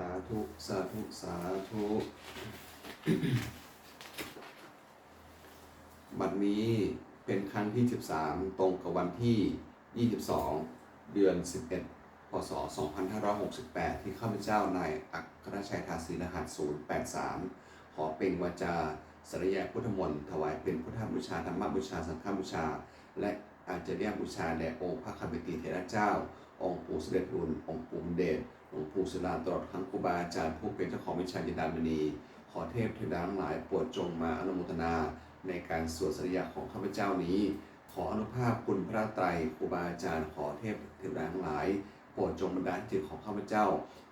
าธุสาธุสาธุบัดนี้เป็นครั้งที่ 13 ตรงกับวันที่ 22 เดือน 11 พศ 2568 ที่ข้าพเจ้านายอัครชัยทาสีรหัส 083 ขอเป็นวาจาสรยาพุทธมนต์ถวายเป็นพุทธบูชาธรรมบูชา สังฆบูชา และอาจจะเรียกบูชาแด่องค์พระคัมภีร์เถระเจ้า องค์ปู่เสด็จรุนองค์ปู่เดช องค์ปู่สุลานตลอดทั้งครูบาอาจารย์ผู้เป็นเจ้าของวิชาจินดามณี ขอเทพเทวดาทั้งหลายโปรดจงมาอนุโมทนาในการสวดสรยาของข้าพเจ้านี้ ขออนุภาพคุณพระไตรครูบาอาจารย์ขอเทพเทวดาทั้งหลายโปรดจงบันดาลจิตของข้าพเจ้า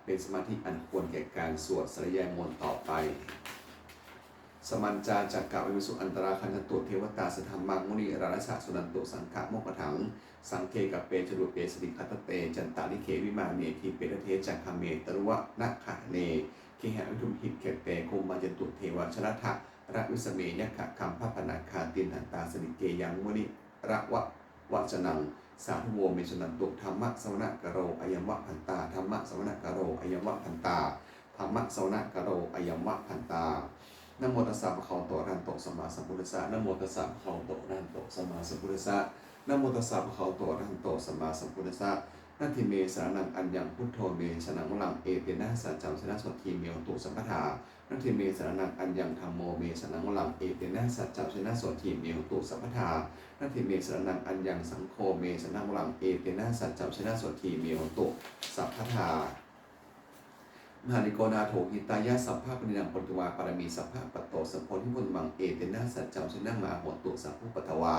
เป็นสมาธิอันควรแก่การสวดสรยามนต์ต่อไป สมันจาจากกะวิสุอันตราคันตุเทวตาสธรรมังมุนีราชาสุนันตุสังฆโมกขถัง สังเคกับเปชดุเปสติคัตเต จันตาลิเควิมาเนทีเปรเทจักขเมตรุวะนะขะเนเคหะวิทุมหิตเขเปคุมมาจตุเทวชรทะระวิสเมยขะคัมพะปนาคาตินหันตาสนิเกยังมุนิระวะวจนังสาธุโวเมชนันตุธรรมะสวนกโรอยัมวะพันตาธรรมะสวนกโรอยัมวะพันตาธรรมะสวนกโรอยัมวะพันตา นโมตัสสะภะคะวะโตอะระหะโตสัมมาสัมพุทธัสสะนโมตัสสะภะคะวะโตอะระหะโตสัมมาสัมพุทธัสสะนโมตัสสะภะคะวะโตอะระหะโตสัมมาสัมพุทธัสสะนัตถิเมสานังอัญญังพุทโธเมสนังวะลังเอเตนะสัจจังชนะสดทีเมหตุสัมปทานัตถิเมสานังอัญญังธัมโมเมสนังวะลังเอเตนะสัจจังชนะสดทีเมหตุสัมปทานัตถิเมสานังอัญญังสังโฆเมสนังวะลังเอเตนะสัจจังชนะสดทีเมหตุสัพพทา มหานิโกนาโถหิตายะสัพพะปณินังปฏิวาปารมีสัพพะปะโตสัพพทิมุตมังเอเตนะสัจจำชนะมาโหตุสัพพุปตวา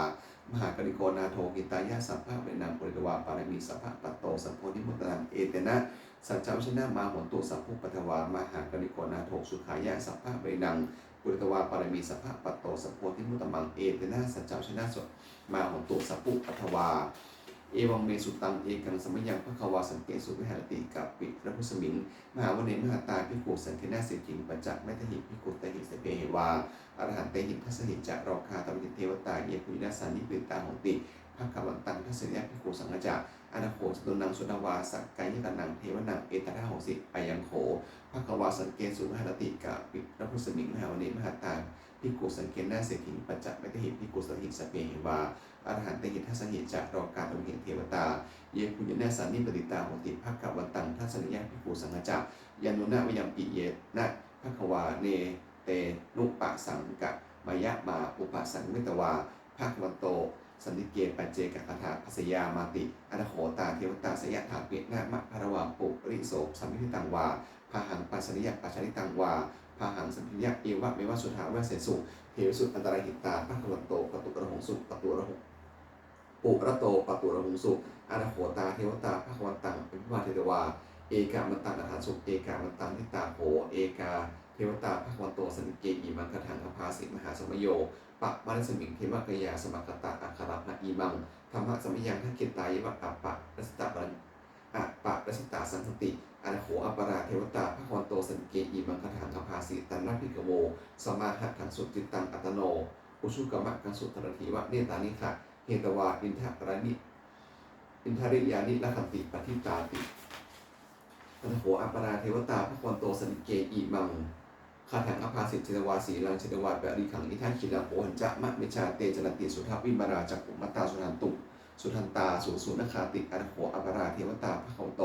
มหากริโกนาโถหิตายะสัพพะปณินังปฏิวาปารมีสัพพะปะโตสัพพทิมุตมังเอเตนะสัจจำชนะมาโหตุสัพพุปตวามหากริโกนาโถสุขายะสัพพะปณินังปฏิวาปารมีสัพพะปะโตสัพพทิมุตมังเอเตนะสัจจำชนะสมาโหตุสัพพุปตวา เอวังเมสุตังเอกังสมยังพระควาสังเกสุวิหารติกับปิพระพุทธมิงมหาวันเนมหาตาพิโกสันเทนาเสกิงปัจจักแมทหิพิกุตหิสเปเหวาอรหันเตหิทัสหิจักรอคาตมิเทวตาเยปุยนาสานิปิตาของติภาควันตังทัสยพิโกสังฆจักอนาโคสตุนังสุนาวาสักกายตนังเทวนังเอตระหงสิอายังโขภาควาสังเกสุวิหารติกับปิพระพุทธมิงมหาวันเนมหาตาพิโกสังเกนาเสกิงปัจจักแมทหิพิกุสหิสเปเหวา อรหันเตหิทัสหิจักรอคาตมิเทวตา เยปุญญาสันนิปติตาหติภาควันตังทัศนิยาพิภูสังฆจักยันุนาวิยมปิเยนะภควาเนเตนุปะสังกะมายะมาอุปสังมิตวาภาควันโตสันติเกปัจเจกคาถาพัสยามาติอนาโหตาเทวตาสยถาเปียนามะพระวาปุริโสสัมมิทิตังวาพาหังปัสสนิยปัจจนิตังวาพาหังสัมพิยะเอวะเมวะสุทาเวสเสสุเทวสุอันตรายหิตาภาควันโตปตุกระหงสุปตุระหง ปุระโตปตุระหงสุอาราโหตาเทวตาพระวันตังเป็นพระเทวา เอกามันตังอาหารสุเอกามันตังทิตาโหเอกาเทวตาพระวันโตสนิเกอีมังคถังคภาสิมหาสมโยปะมาสมิงเทวกยาสมัคตาอัคระนะอีมังธรรมะสมัยยังทักเกตายะอัปปะรัสตาบันอะปะรัสตาสันสติอาราโหอปราเทวตาพระวันโตสนิเกอีมังคถังคภาสิตันนัพิกโวสมาหะทังสุจิตตังอัตโนอุชุกมะกังสุตรถีวะเนตานิคะ เฮตวาอินทะรณิอินทริยานิละขันติปฏิตาติพันโหอัปปราเทวตาพระควรโตสนิเกอีมังคาถังอภาสิจิตวาสีลังจิตวาแปริขังอิทังคิลาโหหันจะมะเมชาเตจรติสุทัพวิมาราจักขุมัตตาสุนันตุสุทันตาสุสุนคาติอันโหอัปปราเทวตาพระควรโต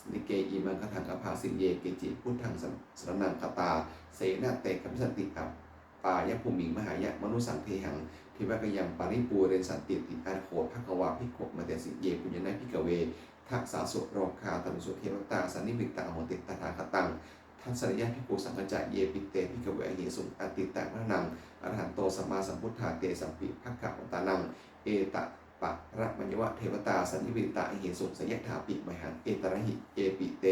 สนิเกอีมังคาถังอภาสิเยเกจิพุทธังสรนังคตา เสนาเตกัมสันติอัปปายภูมิงมหายะมนุสังเทหัง ทิวกยังปาริปูเรนสันติติอาโคภควาพิกขมาเตสิเยปุญญนาพิกเวทักษาสุโรคาตันสุเทวตาสันนิมิตตังโหติตถาคตังทัศริยพิปูสังกัจจะเยปิเตพิกเวเหสุอติตังพระนังอรหันโตสัมมาสัมพุทธาเตสัมปิภคขะอุตานังเอตะปะระมัญวะเทวตาสันนิมิตตาเหสุสยถาปิมหังเอตระหิเอปิเต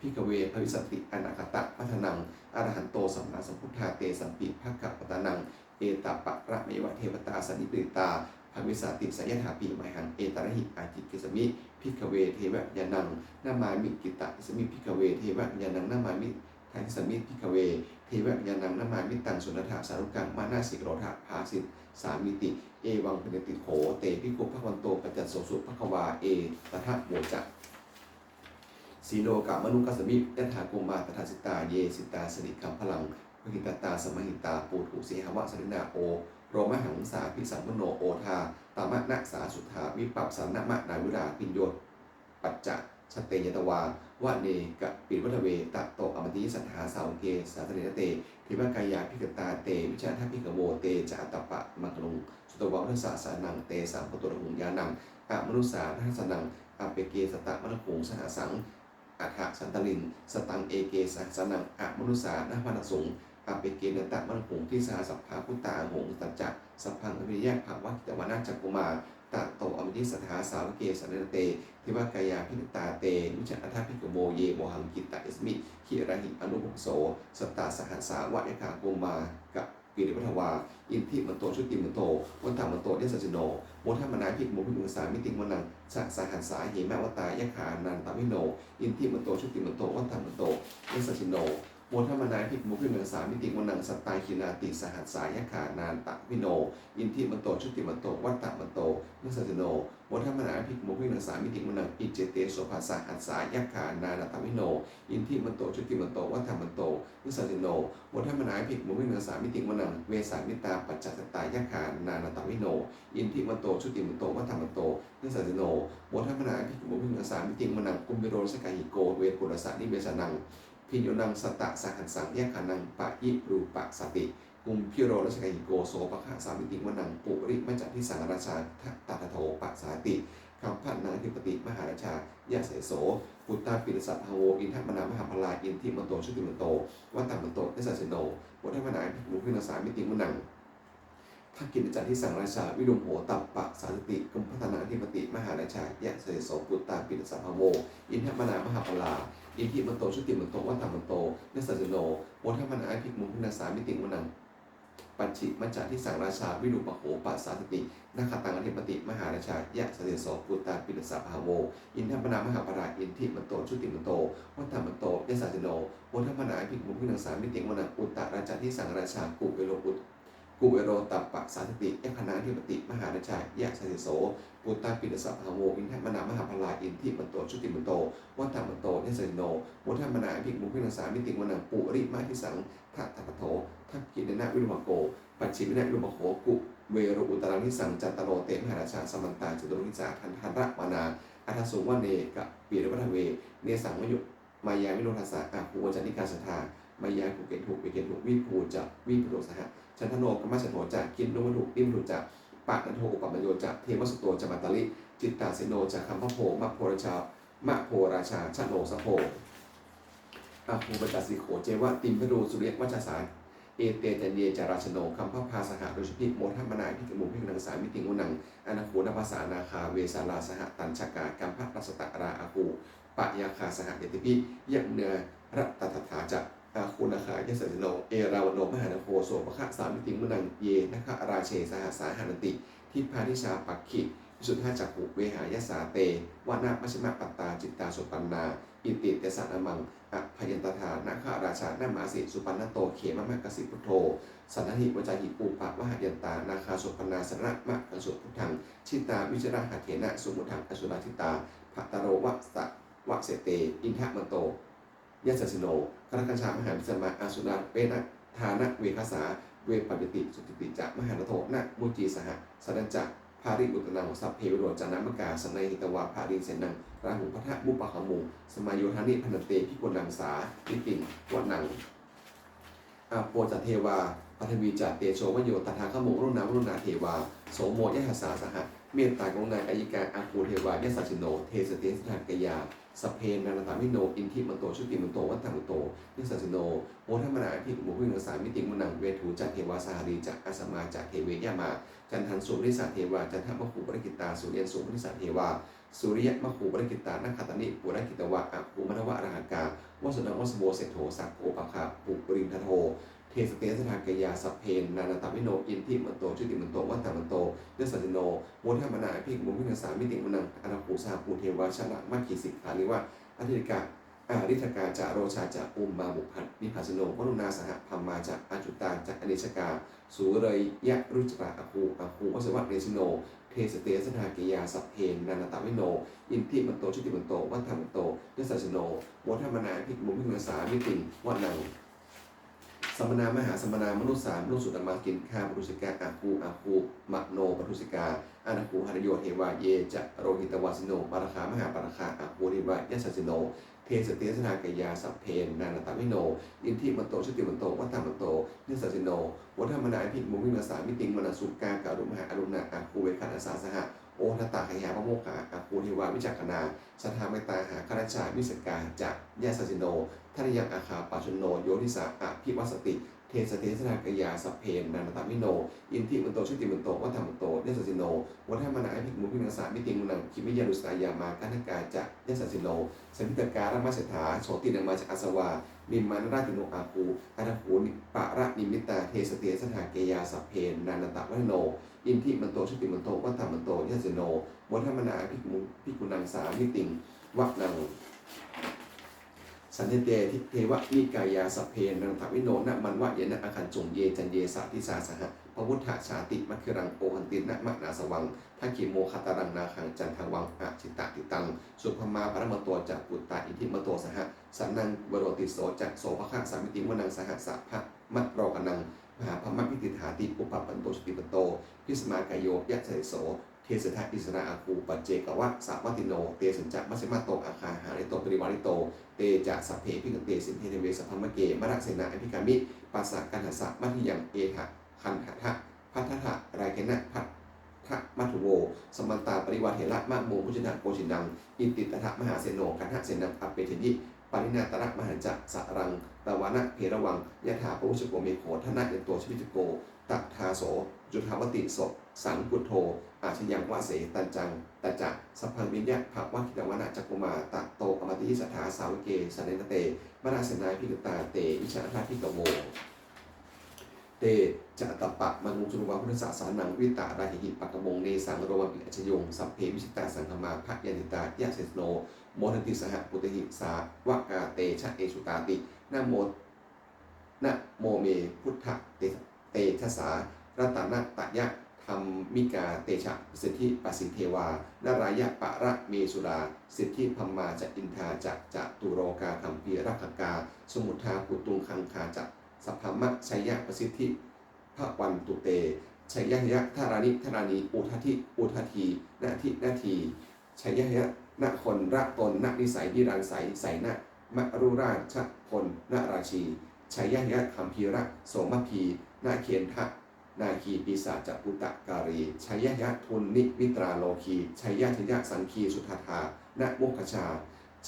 พิกเวภวิสติอนาคตะพัฒนังอรหันโตสัมมาสัมพุทธาเตสัมปิภคขะอุตานัง เอตปะระเมวะเทวตาสันิปริตาภวิสาติสยถาปีมหังเอตระหิอาจิตกิสมิพิกเวเทวยานังนามามิกิตะสมิพิกเวเทวยานังนามามิทันสมิพิกเว เทวยานังนามามิตังสุนทาสารุกังมานาสิโรธาภาสิตสามิติ เอวังเป็นติโขเตพิโกภควันโตปัจจโสสุภควาเอตถะโมจะสีโนกามนุกัสมิยถากุมาตถาสิตาเยสิตาสนิคัมพลัง พหิตตาสมหิตาปูถุเสหวะสนินาโอ โรมหังสาพิสัมพโนโอทาตามะนะสาสุธาวิปัปสันนะมะนาวิราปิญโยปัจจะชเตยตวาวะเนกะปิวัตเวตะโตอมติสัทธาสาวเกสาสเนเตทิวกายาพิกตาเตวิชาทัพพิกโวเตจะอัตตปะมังคลุงสุตวัฏสาสานังเตสัมปตุระหุงยานังอะมนุสาทัสนังอะเปเกสตะมะคุงสหสังอัฏฐสันตลิน สตังเอเกสหสนังอะมนุสานะพนสุง อาเปเกนตะมันหงที่สาสัพพาพุตตาหงตัจจะสัพพังอภิยะภาวะกิตวานาจักกุมาตะโตอมิติสถาสาวเกสนเตทิวากายาพิตาเตวิจอัฏฐพิกโมเยโมหังกิตะอิสมิขิระหิอนุภโสสตตาสหัสสาวะยคากุมากับกิริวัฒวา อินทิมันโตชุติมันโตวันธรรมันโตเดสจิโนโมทัมนาพิกโมพิมุสามิติมันนังสะสหัสสาเหมวตายะขานันตาวิโน อินทิมันโตชุติมันโตวันธรรมันโตเดสจิโน โมทัมนาพิกมุขิมังสามิติวนังสตตายคินาติสหัสสายขานานตะวิโน อินทิมันโตชุติมันโตวัตตะมันโตนิสัจโนโมทัมนาพิกมุขิมังสามิติวนังอิเจเตโสภาสหัสสายขานานตะวิโน อินทิมันโตชุติมันโตวัตตะมันโตนิสัจโนโมทัมนาพิกมุขิมังสามิติวนังเวสามิตาปัจจัตตายขานานตะวิโน อินทิมันโตชุติมันโตวัตตะมันโตนิสัจโนโมทัมนาพิกมุขิมังสามิติวนังกุมบิโรสกาหิโกเวปุรสานิเวสนัง พิญโยนังสตะสังหันสังแยกขานังปะยิรูปะสติกุมพิโรรัชกาหิโกโสปะคะสามิติวนังปุริมัจจทิสังราชาทัตตาทโทปะสาติคำพันนาธิปติมหาราชายาเสโสปุตตาปิรสัพพโวอินทมนามหาพลาอินทิมโตชุติมโตวัตตมโตเนสัสโนวัฏมนาภิกมุขินาสามิติวนังทักกินจันที่สังราชาวิดุมโหตัปปะสาติกุมพัฒนาธิปติมหาราชายะเสโสปุตตาปิรสัพพโวอินทมนามหาพลา อินทิมันโตชุติมันโตวัตตมันโตเนสัสโนโมทัมันอาภิกมุขนาสามิติมุนังปัญชิมัจจาที่สังราชา วิรุปโหปัสสาสตินาคตังอธิปติ มหาราชา ยะเสด็จโสปุตตาปิณสสะภาโว อินทมนามหาปราอินทิมันโต ชุติมันโต วัตตมันโตเนสัสโนโมทัมันอาภิกมุขนาสามิติมุนังอุตตราชาที่สังราชากุเอโรปุต กุเอโรตัปปะสาสติยคณาธิปติ มหาราชายะเสด็จโสปุตตาปิณสสะภาโวอินทมนามหาปราอินทิมันโตชุติมันโต วัฏฏมโตเนสสิโนโมทัมมนาภิกมุขินาสามิติวนังปุริมาทิสังทัตตปโททักกินนาวิรุมโก ปัจฉิมนาวิรุมโหกุเวรุอุตรังนิสังจัตตโรเตมหาราชาสมันตาจุตุริจาทันทันระวานาอัทสุวเนกะปีรวัฒเว เนสังมยุมายาวิโรทัสสะอาภูวจันิกาสทามายาภูเกตุเวเกตุวิภูจะวิภูโสหะ ชันทโนกมัชโนจะกินนุมถุอิมถุจะปะนันโทอุปมโยจะเทวสุตโตจะมัตตลิจิตตาสิโนจะคัมพะโพมะโพราชามะโพราชาชะโนสะโพอาภูปจัสสิโขเจวะติมพรูสุเรวัชสารเอเตจันเยจาราชโนคัมพพาสหโดยชพิโมทัมมนาพิกมุพิกนังสามิติงุนังอนาโคนภาษานาคาเวสาลาสหตันชกากัมพรัสตะราอาคูปะยาคาสหเยติปิยังเนรัตตถาจะ อาคูนาคายสสิโน เอราวโนมหานโคโสปะคะสามิติงุนังเยนะคะราเชสหสาหานติ ทิพานิชาปักขิวิสุทธาจักขุเวหายสาเตวานามัชฌิมปัตตาจิตตาสุปันนา อิติเตสะนามังอะพยันตถานาคาราชานามาสิสุปันนโตเขมะมะกสิพุทโธสันนิวจาหิปูปะวะหยันตานาคาสุปันนาสระมะกังสุพุทธังชิตาวิจระหะเถนะสุมุทังอสุราทิตาภัตตโรวะสะวะเสเต อินทะมันโต ยัสสสิโนคณะกัญชามหาวิสมาอาสุราเปนะทานะเวคาสา เวปปิติสุติติจะมหานโทนะมุจีสหสันจักภาริบุตนังสัพเพวโรจานามกาสนัยหิตวาภาริเสนังราหุพัทะมุปะขมูสมาโยธานิพันเตพิกุลังสาลิปิงวันังอาโปจเทวาปัทวีจัตเตโชวโยตถาขโมรุณารุณาเทวาโสโมยหัสสาสหะเมตตากรุณาอายิกาอาคูเทวายสัสสิโน เทสเตสถานกยา สเพนันตามิโนอินทิมันโตชุติมันโตวัตถังโตนิสัสสิโนโมทัมนาภิกมุขิงสามิติมุนังเวทูจัตเทวาสารีจักอาสมาจักเทเวยามาจันทันสุริสาเทวาจันทมคูปริกิตาสุเรียนสุปริสาเทวาสุริยมคูปริกิตานักขัตนิปุรกิตวะอะภูมนวะอรหังกาวสนังวสโบเสโถสักโกปะคาปุรินทโท เทสเตสถานกยาสัพเพนนานาตามิโนอินทิมันโตชุติมันโตวัตตมันโตเนสัสสิโนโมทัมมนาภิกมุขิงสามิติมุนังอนาคูสาภูเทวาชนะมัคคิสิกขานิวะอธิกาอาริธกาจะโรชาจะอุมมาบุพันนิพัสโนวรุณาสหพัมมาจะอาจุตาจะอเนชกา สูเรยยะรุจราอาคูอาคูวสวัตเรสิโน เทสเตสนากิยาสัพเพนนานาตาวิโน อินทิมันโตชุติมันโตวัฒมันโตยสัสโนโวธรรมนาภิกมุมิมัสามิติงวันัง สมนามหาสมนามนุษย์สามนุษย์สุตมากินข้าปรุสิกาอาคูอาคูมะโนปรุสิกาอานาคูหารโยเทวาเยจะโรหิตวาสิโนปารคามหาปารคาอาคูริวะยัสสิโนเทสเตสนากยาสัพเพนนานตาวิโน อินทิมันโตชติมันโตวัฒมันโตนิสัสิโนวัฒรรมนาภิมุมิมัสามิติงมนสุกาการุมหาอรุณาอาคูเวคันอาสาสหะโอทตาขยาพระโมกขาอาคูริวาวิจักขณาสัทธาเมตตาหาคาราชาวิสกาจะยาสสิโน ทานยังอาคาปาชนโนโยนิสาอภิวัสติ เทสเทสนากยาสัพเพนนานตามิโน อินทิมันโตชุติมันโตวัฒมันโตเนสสิโนวัฒรรมนาภิกมุพินัสสามิติงมุนังคิมิยานุสตายามาคันธกาจะเนสสิโนสัมพิตการมาเสถาโสตินังมาจากอาสวานิมมานราติโนอาคูอาทภูนิปะระนิมิตาเทสเตสถาเกยาสัพเพนนานตะวัฒโน อินทิมันโตชุติมันโตวัฒมันโตเนสสิโนวัฒรรมนาภิกมุภิกุนังสามิติงวักนัง สันเทเตทิเทวะนิกายาสเพนังถาวิโนนะมันวะเยนะอาคันจงเยจันเยสาทิสาสหะพระพุทธชาติมัคคิรังโอหันตินะมะนาสวังทักขิโมคตารังนาคังจันทวังอะจิตตติตัง สุภมาปรมโตจักปุตตาอิทิมโตสหะสันนังบโรติโสจักโสภคะสามิติมนังสหสะภะมัตโรกนังมหาพมพิติฐาติอุปปันโตสติปโต พิสมากายโยยะเสโส เทสทะอิสระอาคูปัจเจกวะสาวัติโน เตสัญจักมัสสิมาโตอาคาหาริโตปริวาริโต เตจะสัพเพพิกเตสินเทเทเวสัพพมะเกมะระเสนาอภิกามิปัสสะกันหัสสะมัทิยังเอหะคันหะทะพัทธะไรเกนะพัทธะมัทุโว สมันตาปริวาเถระมะโมพุชนะโกชินัง อินติตถะมหาเสโนกันหะเสนังอเปเทยิปรินาตระมหันจะสรังตวานะเพระวังยะถาปุชโกเมโขทนะเยนโตชวิจโกตัทาโส จุทาวติโสสังกุโทอาชยังวาเสตันจังตัจจะสัพพังวิญญาภาวะคิตวนาจักกุมาตะโตอมติยิสถาสาวเกสเนนเตมราสนายพิกตาเตวิชาทาพิกโมเตจะตปะมังจุลวะพุทธศาสนังวิตาราหิหิปักกมงเนสังโรวปิอชยงสัพเพวิชิตาสังฆมาภะยันติตายะเสสโนโมทันติสหปุตติสาวกาเตชะเอสุตาตินะโมนะโมเมพุทธเตเตชะสา รัตนะตะยะธรรมิกาเตชะสิทธิปสิทเทวานารายะปะระเมสุรา สิทธิพัมมาจะอินทาจะจะตุโรกาคัมพีรักกา สมุทาปุตุงคังคาจะสัพพมะชัยยะประสิทธิพระวันตุเตชัยยะยะธารานิธารานีอุทธิอุทธีนาทินาทีชัยยะยะณคนระตนณนิสัยพิรันใสใสณมรุราชพลณราชีชัยยะยะคัมพีระโสมพีนาเคียนทะ นาคีปีศาจปุตตะการีชัยยะยะทุนนิวิตราโลคีชัยยะชยะสังคีสุทธาณมุขชา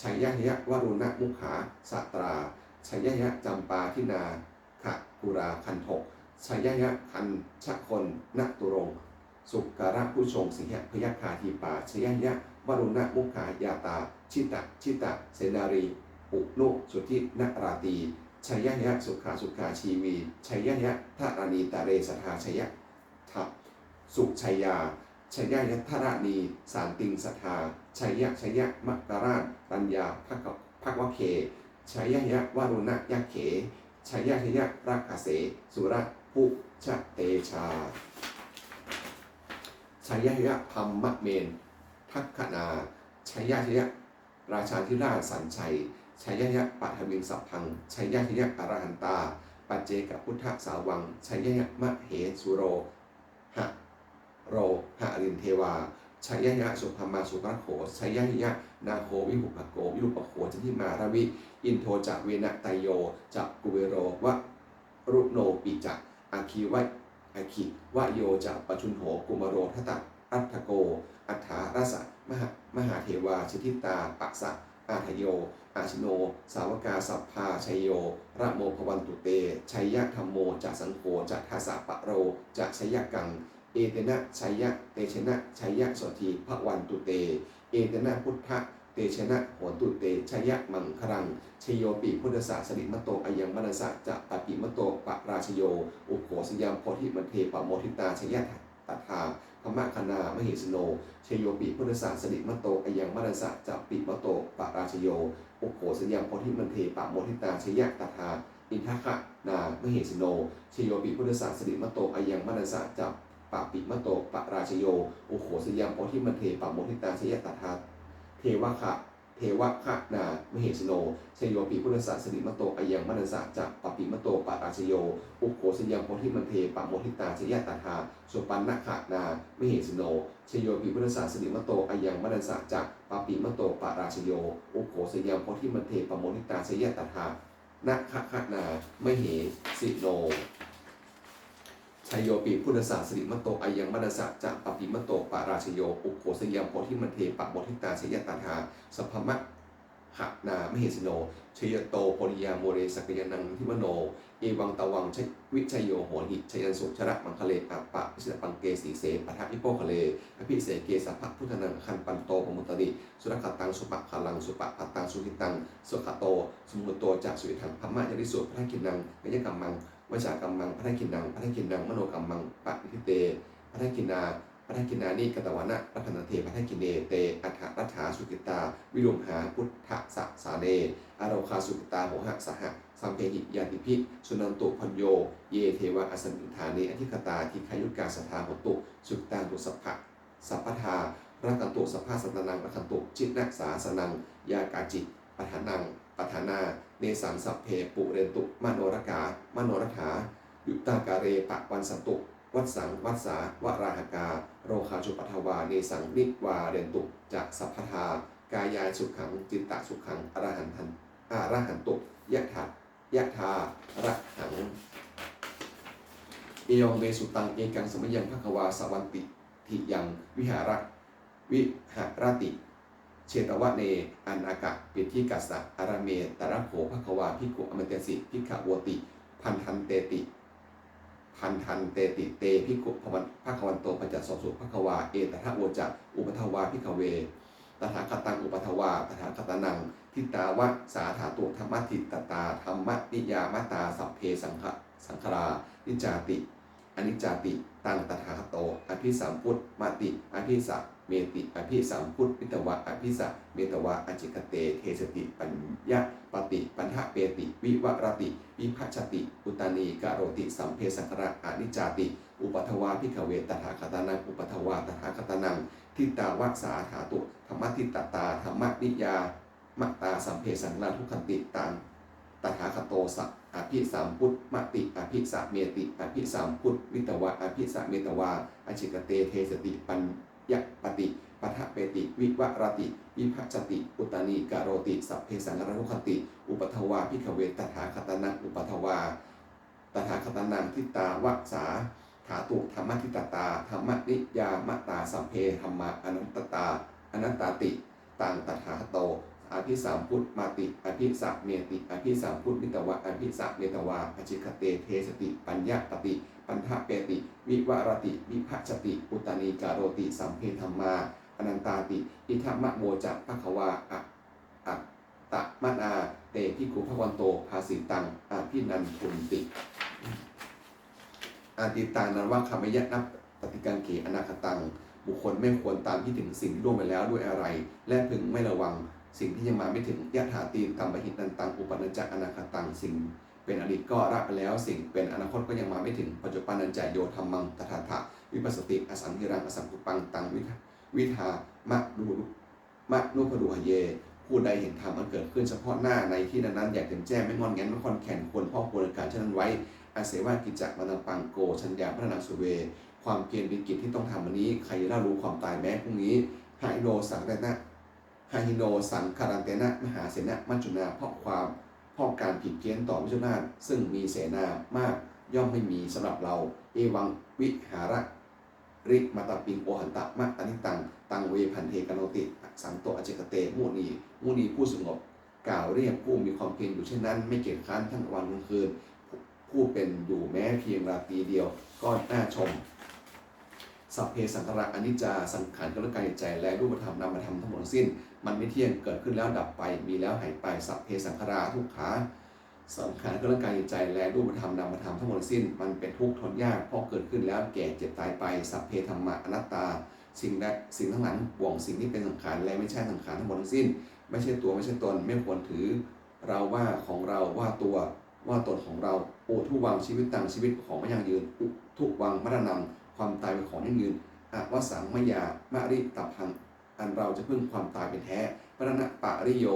ชัยยะยะวรุณมุขาสตราชัยยะยะจำปาทินาขะกุราคันทกชัยยะยะคันชะคนณตุรง สุการะผู้ชงสิหะพยัคฆาทีปาชัยยะวรุณมุขายาตา ชิตะ ชิตะ เสนารี อุนุสุทธินราตี ชัยยะยะสุขาสุขาชีวีชัยยะยะทารานีตาเรสทาชัยยะทับสุขชัยยาชัยยะยะทารานีสารติงสทาชัยยะชัยยะมักราชรัญญาภกภควะเคชัยยะยะวารุณะยะเขชัยยะชัยยะราคาเส สุระภุชะเตชาชัยยะพัมมะเมนทักขนาชัยยะชัยยะราชาธิราชสันชัย ชัยยะปัทวิงสัพพังชัยยะชัยยะอรหันตา ปัจเจกพุทธสาวังชัยยะมะเหสุโรหะโรหะรินเทวาชัยยะสุภมมาสุภโขชัยยะนาโควิหุปโกวิรุปโขจติมาราวิ อินโทจักเวนะไตโยจักกุเวโรวะรุโนปิจักอาคีวะอาคิวะโยจักปชุนโหกุมโรทตะอัตโก อัฏฐารสะมหามหาเทวาชิติตาปักษะ อาทโย อาชิโน สาวกาสัพพาชัยโย ระโมภวันตุเต ชัยยะธรรมโมจะสังโฆจะทัสสะปะโรจะชัยยะกัง เอเตนะชัยยะ เตชนะชัยยะโสทีพระวันตุเต เอเตนะพุทธะเตชนะโหตุเตชัยยะมังครังชยโยปิพุทธศาสนิมโตอายังมนัสสะจะปปิมโตปะราชโย อุโขสยามโพธิมันเทปะโมทิตาชัยยะตัท ธรรมะคณามหิสโนชโยปิพุทธศาสนิมตโตอายังมัสสะจะปิมตโตปะราชโยอุโขสยังโพธิมันเทปะโมทิตาชยะตถาอินทคะนามหิสโนชโยปิพุทธศาสนิมตโตอายังมัสสะจะปะปิมตโตปะราชโยอุโขสยังโพธิมันเทปะโมทิตาชยะตถาเทวะคะ เทวะคะนามเหสโนชโยปิพุทธศาสนิมตโตอายังมัสสะจะปปิมตโตปะราชโย อุโขสยังโพธิมันเทปะโมทิตาชยะตถาสุปันนะขะนามเหสโนชโยปิพุทธศาสนิมโตอายังมัสสะจักปปิมโตปาราชโยอุโขสยังโพธิมันเทปะโมทิตาชยะตถานะขะขะนา มเหสิโน ชยโยปิพุทธศาสนิมโตอายังมัสสะจักปาปิมโตปาราชโยอุโขสยังโพธิมันเทปะโมทิตาชยะตถาสัพพมะหะนามเหสโนชยโตโพธิยาโมเรสกยานังทิมโน เอวังตะวังชวิชยโยโหหิชยันสุชระมังคะเลอัปปะพิสปังเกสีเสปะทะอิโปคะเลอภิเสเกสัพพะพุทธนังคันปันโตปมุตติสุรคตังสุปะคลังสุปะพัตตังสุขิตังสุขโตสมุตโตจากสุวิทังพมะยริสุพระกินังกยกรรมัง วจากรรมังพระกินนังพระกินนังมโนกรรมังปะนิทิเตพระกินาพระกินานิกตวนะรัตนเทพระกินเนเตอัฏฐรัฐาสุกิตา วิรุมหาพุทธสะสาเนอารคาสุกิตาโหหะสหะสัมเพหิยาติพิสุนันตุพัญโย เยเทวะอสันติฐาเนอธิคตาทิคายุกาสถาหตุ สุกิตาตุสัพพะสัพพทารักันตุสัพพะสัตนังรักันตุจิตนักสาสนัง ยากาจิปัฏานังปัฏานา เนสังสัพเพปุเรนตุมโนรกามโนรถายุตากาเรปะวันสตุ วัดสังวัดสาวราหกา โรคาจุปัทวาเนสังนิวาเรนตุจากสัพพทากายายสุขังจิตตะสุขังอรหันทันอรหันตุยะถายะทาระหังเอยองเมสุตังเอกังสมยังภควาสวันติทิยังวิหาระวิหารติ เชตวะเน อันอากะปิทิกัสสะอารเมตระโขภควาพิกุอมเตสิพิขะโวติ พันทันเตติ พันทันเตติเตพิกุพวันภควันโตปัจจสสุภควาเอตทะโวจักอุปทวาพิกเวตถาคตังอุปทวาตถาคตนังทิตาวะสาถาตุธรรมทิตตาธรรมนิยามตาสัพเพสังฆสังครานิจจาติอนิจจาติ ตังตถาคโต อภิสัมพุทธมาติอภิสัม เมติอภิสัมพุทธมิตวะอภิสัมเมตวะอจิกเตเทสติปัญญะปฏิปัญหเปติ วิวรติ วิภัชติ อุตานีกโรติสัมเพสังระอนิจจติ อุปัทวาพิขเวตถาคตานังอุปัทวาตถาคตานังทิตาวะสาถาตุธรรมทิตตาธรรมนิยามตาสัมเพสังลาทุขันติตังตถาคโตสัพอภิสามพุทธมติอภิสามเมติอภิสามพุทธวิตวะอภิสามเมตวาอจิกเตเทสติปัญ ญปติปัฏฐเปติ วิวรติ วิภัชติ อุตานีกาโรติสัพเพสังรทุคติ อุปทวาพิขเวตถาคตนังอุปทวาตถาคตนังทิตาวะสาถาตุธรรมทิตตาธรรมนิยามตาสัพเพธรรมะอนัตตาอนัตตาติตังตถาโตอภิสามพุทธมาติ อภิสัมเมติ อภิสามพุทธมิตวะ อภิสัมเมตวาอจิคเตเทสติ ปัญญาปติ ปันทะเปติ วิวรติ วิภัชติ อุตานีกาโรติ สัมเพธรรมา อนันตาติ อิทัมมะโมจักภควาอะอะตะมะนา เตพิกุพวันโต ภาสิตังอาพินันทุนติอาติตังนั้นว่าคำยะนับปฏิกังเกอนาคตัง บุคคลไม่ควรตามที่ถึงสิ่งที่ล่วงไปแล้วด้วยอะไร และพึงไม่ระวังสิ่งที่ยังมาไม่ถึงยะถาตีนตัมปะหิตันตัง อุปนัญจอนาคตังสิ่ง เป็นอดีตก็ละไปแล้ว สิ่งเป็นอนาคตก็ยังมาไม่ถึงปัจจุบันนันจโยธรรมังตถาถะวิปัสสติอสังหิรังอสังคุปังตังวิทาวิทามะดูมะนุปดูหเยผู้ใดเห็นธรรมมันเกิดขึ้นเฉพาะหน้าในที่นั้นๆอยากเต็มแจ้งไม่งอนแงนไม่คอนแขนควรพ่อควรการเช่นนั้นไว้ อาเสวากิจจมันังปังโกชัญญาพัฒนาสุเว ความเพียรเป็นกิจที่ต้องทำวันนี้ใครจะเล่ารู้ความตายแม้พรุ่งนี้ไฮโนสังเตนะไฮโนสังคารันเตนะมหาเสนะมัจจุนาเพราะความ เพราะการผิดเพี้ยนต่อมิจุนาถซึ่งมีเสนามากย่อมไม่มีสำหรับเรา เอวังวิหาระริมาตาปิงโอหันตะมะอนิตัง ตังเวพันเทกโนติ สังโตอเจกเตมุนีมุนีผู้สงบ กล่าวเรียกผู้มีความเพียรอยู่เช่นนั้น ไม่เกียจค้านทั้งวันทั้งคืน ผู้เป็นอยู่แม้เพียงราตรีเดียว ก็น่าชม สัพเพสังขารอนิจจาสังขารกระกายใจและรูปธรรมนามธรรมทั้งหมดสิ้น มันไม่เที่ยงเกิดขึ้นแล้วดับไป มีแล้วหายไปสัพเพสังขาราทุกขาสังขารคือร่างกายจิตใจและรูปธรรมนามธรรมทั้งหมดสิ้น มันเป็นทุกข์ทนยากเพราะเกิดขึ้นแล้วแก่เจ็บตายไปสัพเพธรรมะอนัตตา สิ่งใดสิ่งทั้งหลายทั้งปวงสิ่งที่เป็นสังขารและไม่ใช่สังขารทั้งหมดทั้งสิ้น ไม่ใช่ตัวไม่ใช่ตนไม่ควรถือ เราว่าของเราว่าตัวว่าตนของเราโอทุวังชีวิตต่างชีวิตของไม่ยั่งยืนอุทุวังมรณังความตายเป็นของยั่งยืนอวสังมยามะริตับพัง อันเราจะพึ่งความตายเป็นแท้ประณะปะริโย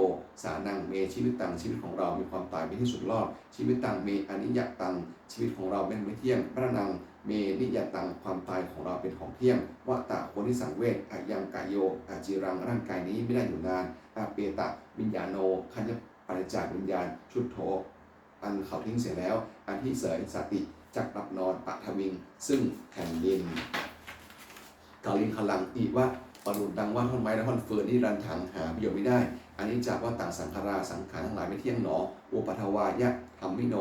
สานังเมชีวิตตังชีวิตของเรามีความตายเป็นที่สุดรอดชีวิตตังเมอนิยตังชีวิตของเราเป็นไม่เที่ยงพระนังเมนิยตังความตายของเราเป็นของเที่ยงวะตะคนิสังเวชอายังกายโยอาจีรังร่างกายนี้ไม่ได้อยู่นานอาเปตะวิญญาโนขันยปริจาควิญญาณชุดโถอันเขาทิ้งเสียแล้ว อันที่เสยสติจักรับนอนปะทวิง ซึ่งแผ่นดินกาลินพลังอีว่า ปนุนดังว่าท่อนไม้และท่อนเฟิร์นที่รันถังหาประโยชน์ไม่ได้ อันนี้จากว่าต่างสังขาราสังขารทั้งหลายไม่เที่ยงหนอ อุปัทวายะธรรมิโน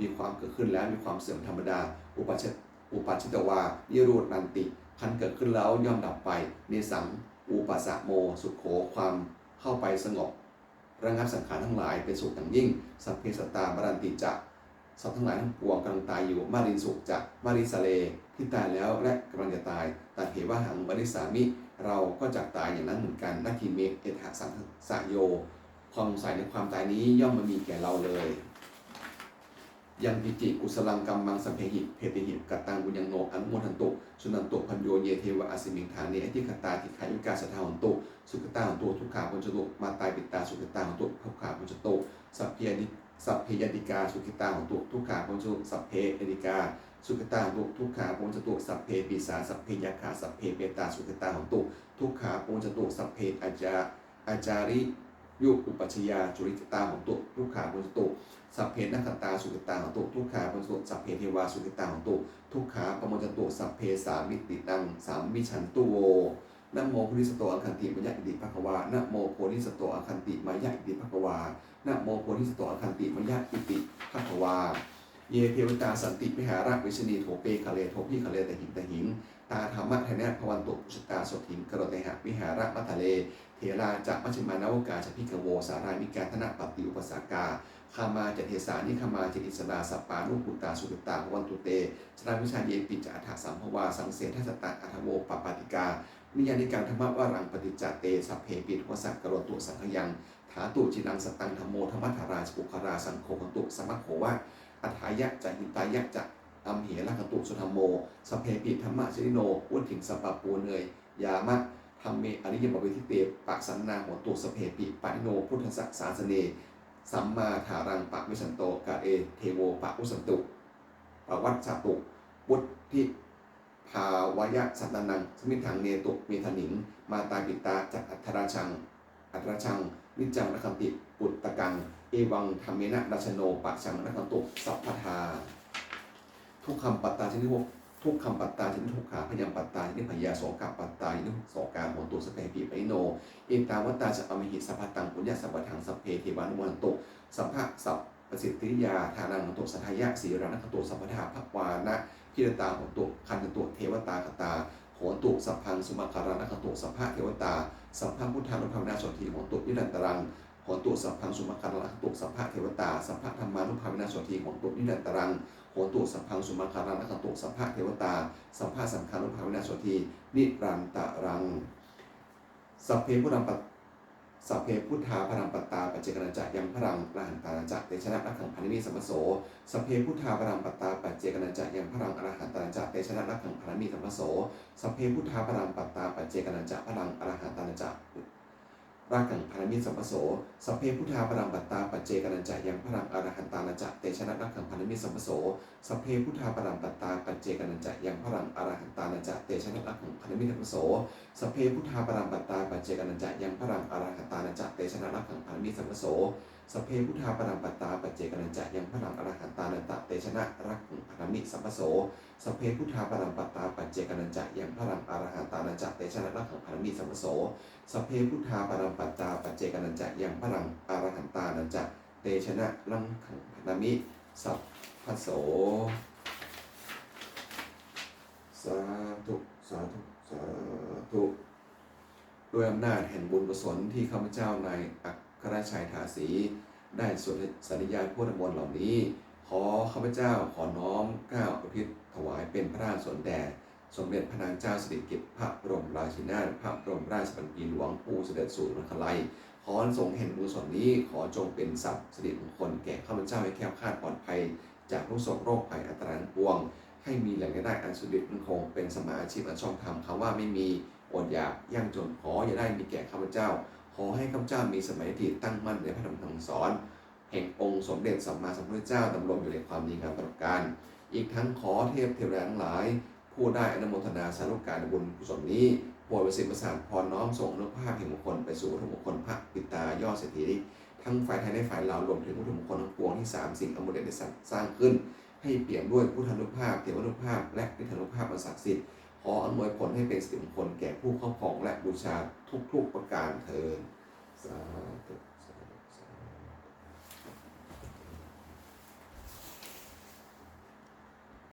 มีความเกิดขึ้นแล้วมีความเสื่อมธรรมดา อุปัชอุปัชิตวานิโรธนันติคันเกิดขึ้นแล้วย่อมดับไปเนสังอุปัสสะโม สุขโขความเข้าไปสงบระงับสังขารทั้งหลายเป็นสุขอย่างยิ่ง สัพเพสตาบรันติจะสัตว์ทั้งหลายทั้งปวงกำลังตายอยู่ มารินสุขจะมาริสเล ที่ตายแล้วและกำลังจะตายตัดเหวะหังบริสามิ เราก็จะตายอย่างนั้นเหมือนกันนักทีเมกเอถะสังสะโย ความสงสัยในความตายนี้ย่อมมามีแก่เราเลยยังปิจิกุสลังกัมมังสัมเพหิเพติหิกัตตังบุญยังโนอนุโมทันตุสุนันตุพันโยเยเทวะอสิมิงฐานเนอธิคตาทิขายุกาสทาหันตุสุขตาหันตุทุกขาปุญจตุมาตายปิตาสุขตาหันตุทุกขาปุญจตุสัพเพยดิสัพเพยดิกาสุขิตาหันตุทุกขาปุญจตุสัพเพยดิกา สุขตาตุทุกขาปุญจตุสัพเพปีสาสัพเพยาขาสัพเพเปตาสุขตาหันตุทุกขาปุญจตุสัพเพอาจาอาจาริยุอุปัชยาจุริตตาหันตุทุกขาปุญจตุสัพเพนักตาสุขตาของตุทุกขาปมสุสัพเพเทวาสุขตาของตุทุกขาปมจตุสัพเพสามิติตังสามมิชันตุโวนะโมโพธิสตโตอคันติมายะอิติภควานะโมโพธิสตโตอคันติมายะอิติภควานะโมโพธิสตโตอคันติมายะอิติภควา เยเทวตาสันติวิหาระวิชนีโถเปคะเลโทพิคะเลตหิงตหิง ตาธรรมะทนะภวันตุสุตตาสดหิงกรเตหะวิหาระมัทะเลเถราจะมัชิมานวกาจะพิกโวสารามิกาธนะปฏิอุปสากาคามาจะเทสานิคามาจะอิสราสปานุปุตตาสุตตาภวันตุเตชราวิชาเยปิจอัฏฐสัมภวาสังเสทัสตะอัฐโมปปาติกานิยานิการธรรมะวารังปฏิจจเตสัพเพปิทวสักกรตุสังขยังถาตุจินังสตังธรรมโมธรรมธาราสปุคาราสังโฆขตุสมัคโขวะ อัฏฐายะจะหิตายะจะอัมเหลักขตุสุธรรมโมสเพปิธรรมะชิโนวุถิงสปปะปูเนยยามะธรรมเมอริยบเวทิเตปะสันนาหัวตุสเพปิปานิโนพุทธสัสสาสเนสัมมาทารังปะวิสันโตกาเอเทโวปะอุสันตุปวัตสตุวุฒิภาวยะสัตนัง สมิทังเนตุเมธนิง มาตาปิตาจักอัทราชัง อัตราชัง นิจังนคัมติปุตตะกัง เอวังธรรมเมนะราชโนปะชังนคัมตุสัพพทา ทุกคำปัตตาชนิดพวกทุกคำปัตตาชนิดทุกขาพยามปัตตาชนิดพยาโสกาปัตตาชนิดโสกาโหตุสเปปีไปโน เอตาวตตาจะอมิหิสัพพตังปุญญาสัพพทังสัพเพเทวานุวันตุสัพพะสัพประสิทธิยาทานังตุสัทายะสีรานัคตุสัพพทาภควานะพิรตาโหตุคันตุเทวตากตาโหตุสัพพังสุมาคารานัคตุสัพพะเทวตาสัพพะพุทธานุภาวนาสนทีโหตุนิรันตรัง โหตุสัพพังสุมาคารานัคตุสัพพะเทวตา สัพพะธรรมานุภาเวนาสนทีโหตุนิรันตรังโหตุสัพพังสุมาคารานัคตุสัพพะเทวตา สัพพะสังฆานุภาเวนาสทีนิรันตรัง สัพเพพุทธังปัตสัพเพพุทธาพรังปัตตาปัจเจกนันจะยังพรังอรหันตานันจะเตชนะรักขังพันมิสัมโส สัพเพพุทธาพรังปัตตาปัจเจกนันจะยังพรังอรหันตานันจะเตชนะรักขังพันมิสัมโส สัพเพพุทธาพรังปัตตาปัจเจกนันจะพรังอรหันตานันจะ รักขังพันมิสัมปโสสัพเพพุทธาปรังปัตตาปัจเจกนันจายังพรังอรหันตานันจเตชนะรักขังพันมิสัมปโสสัพเพพุทธาปรังปัตตาปัจเจกนันจายังพรังอรหันตานันจเตชะรักขังพันมิสัมปโสสพเพพุทธาปรังปัตตาปัจเจกนันจายังพรังอรหันตานันจเตชนะรักขังพันมิสัมปโส สเพพุทธาปรังปัตาปัจเจกนันจะยังพรังอรหันตานันตะเตชนะรักขังพันมิสัมปโสสเพพุทธาปรังปัตาปัจเจกนันจะยังพรังอรหันตานันจะเตชนะรักขังพันมิสัมปโสสเพพุทธาปรังปัตาปัจเจกนันจะยังพรังอรหันตานันจะเตชนะรักขังพันมิสัพพโสสาธุสาธุสาธุด้วยอำนาจแห่งบุญกุศลที่ข้าพเจ้าในอัครชัยทาสี ได้สวดสัญญาพุทธมนต์เหล่านี้ ขอข้าพเจ้าขอน้อมกล้าวอุทิศถวายเป็นพระราชสนแด่สมเด็จพระนางเจ้าสิริกิติ์พระบรมราชินีนาถพระบรมราชบัณฑิตหลวงผู้เสด็จสู่นครไลขอทรงเห็นบุญส่วนนี้ขอจงเป็นสัพย์สิริมงคลแก่ข้าพเจ้าให้แคล้วคลาดปลอดภัย จากทุกโศกโรคภัยอันตรายปวง ให้มีแหล่งรายได้อันสุดเด็ดมั่นคงเป็นสมมาอาชีพอันช่องธรรมคำว่าไม่มีอดอยากยั่งจนขออย่าได้มีแก่ข้าพเจ้า ขอให้ข้าพเจ้ามีสมัยที่ตั้งมั่นในพระธรรมคำสอน แห่งองค์สมเด็จสัมมาสัมพุทธเจ้าดำรงอยู่ในความดีงามตลอดกาลอีกทั้งขอเทพเทวดาทั้งหลาย ผู้ได้อนุโมทนาสาธุการบุญกุศลนี้โปรดประสิทธิ์ประสานพรน้อมส่งนุภาพแห่งมงคลไปสู่วัตถุมงคลพระปิตายอดเศรษฐีทั้งฝ่ายไทยและฝ่ายลาวรวมถึงวัตถุมงคลทั้งปวงที่สามสิ่งอมุเดชได้สร้างขึ้น ให้เปี่ยมด้วยพุทธานุภาพเทวานุภาพ และนิทานุภาพอันศักดิ์สิทธิ์ ขออำนวยผลให้เป็นสิริมงคลแก่ผู้ครอบครองและบูชาทุกๆประการเทินสาธุ